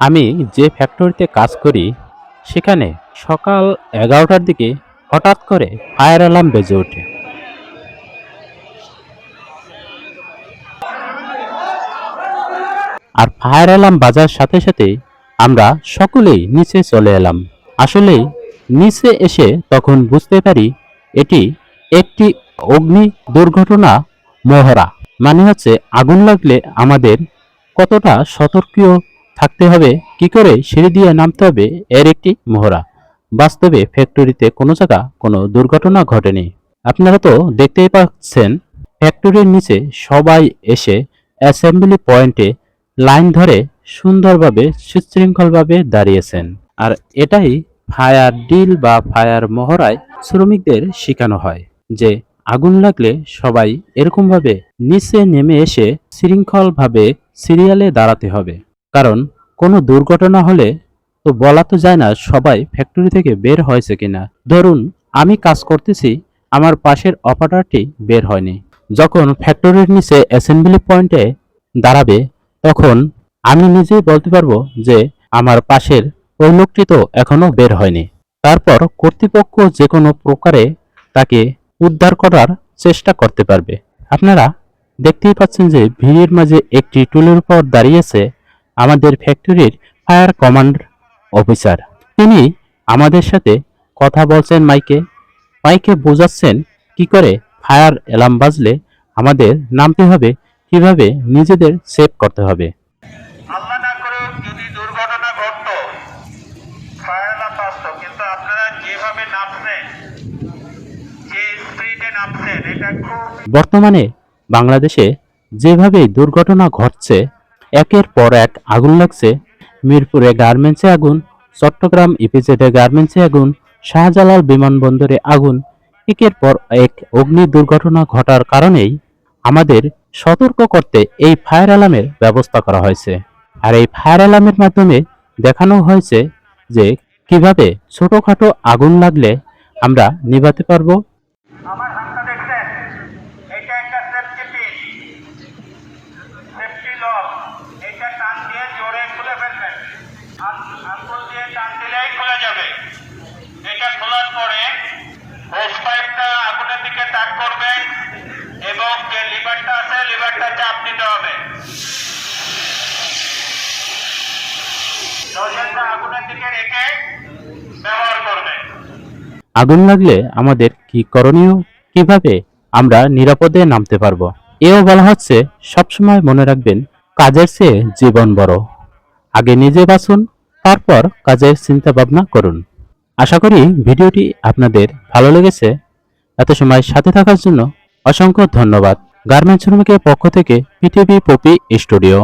আমি যে ফ্যাক্টরিতে কাজ করি, সেখানে সকাল এগারোটার দিকে হঠাৎ করে ফায়ার অ্যালার্ম বেজে ওঠে। আর ফায়ার অ্যালার্ম বাজার সাথে সাথে আমরা সকলেই নিচে চলে এলাম। আসলেই নিচে এসে তখন বুঝতে পারি এটি একটি অগ্নি দুর্ঘটনা মহড়া। মানে হচ্ছে আগুন লাগলে আমাদের কতটা সতর্কীয় থাকতে হবে, কি করে? সিঁড়ি দিয়ে নামতে হবে, এর একটি মহড়া বাস্তবে ফ্যাক্টরিতে কোনো জায়গা কোনো দুর্ঘটনা ঘটেনি। আপনারা তো দেখতেই পাচ্ছেন, ফ্যাক্টরির নিচে সবাই এসে অ্যাসেম্বলি পয়েন্টে লাইন ধরে সুন্দরভাবে, সুশৃঙ্খলভাবে দাঁড়িয়েছেন। আর এটাই ফায়ার ডিল বা ফায়ার মহড়ায় শ্রমিকদের শেখানো হয় যে আগুন লাগলে সবাই এরকমভাবে নিচে নেমে এসে শৃঙ্খলভাবে সিরিয়ালে দাঁড়াতে হবে। কারণ কোনো দুর্ঘটনা হলে তো বলা তো যায় না সবাই ফ্যাক্টরি থেকে বের হয়েছে কিনা। ধরুন, আমি কাজ করতেছি, আমার পাশের অপারেটরটি বের হয়নি। যখন ফ্যাক্টরির নিচে অ্যাসেম্বলি পয়েন্টে দাঁড়াবে, তখন আমি নিজেই বলতে পারব যে আমার পাশের ওই লোকটি তো এখনও বের হয়নি। তারপর কর্তৃপক্ষ যে কোনো প্রকারে তাকে উদ্ধার করার চেষ্টা করতে পারবে। আপনারা দেখতেই পাচ্ছেন যে ভিড়ের মাঝে একটি টুলের উপর দাঁড়িয়েছে আমাদের ফ্যাক্টরির ফায়ার কমান্ড অফিসার তিনি আমাদের সাথে কথা বলছেন মাইকে। মাইকে বোঝাচ্ছেন কি করে ফায়ার অ্যালার্ম বাজলে আমাদের নামতে হবে কীভাবে নিজেদের সেভ করতে হবে। আল্লাহ না করুক যদি দুর্ঘটনা ঘটতো ফায়ার অ্যালার্ম বাজতো কিন্তু আপনারা যেভাবে নামছেন যে স্পিডে নামছেন এটা খুব বর্তমানে বাংলাদেশে যেভাবে দুর্ঘটনা ঘটছে একের পর এক আগুন লাগছে। মিরপুরে গার্মেন্টসে আগুন, চট্টগ্রাম ইপিজেডে গার্মেন্টসে আগুন, শাহজালাল বিমানবন্দরে আগুন। একের পর এক অগ্নি দুর্ঘটনা ঘটার কারণেই আমাদের সতর্ক করতে এই ফায়ার অ্যালার্মের ব্যবস্থা করা হয়েছে। আর এই ফায়ার অ্যালার্মের মাধ্যমে দেখানো হয়েছে যে কীভাবে ছোটোখাটো আগুন লাগলে আমরা নিভাতে পারব। যাবে। এটা খোলার পরে হোস পাইপটা আগুনের দিকে তাক করবেন এবং যে লিভারটা আছে লিভারটা চাপ দিতে হবে। আগুন লাগলে আমাদের কি করণীয়? কীভাবে আমরা নিরাপদে নামতে পারব? এও বলা হচ্ছে, সবসময় মনে রাখবেন, কাজের চেয়ে জীবন বড়। আগে নিজে বাঁচুন তারপর কাজের চিন্তা ভাবনা করুন। আশা করি ভিডিওটি আপনাদের ভালো লেগেছে। এত সময় সাথে থাকার জন্য অসংখ্য ধন্যবাদ। গার্মেন্টস শ্রমিকের পক্ষ থেকে পৃথিবী পপি স্টুডিও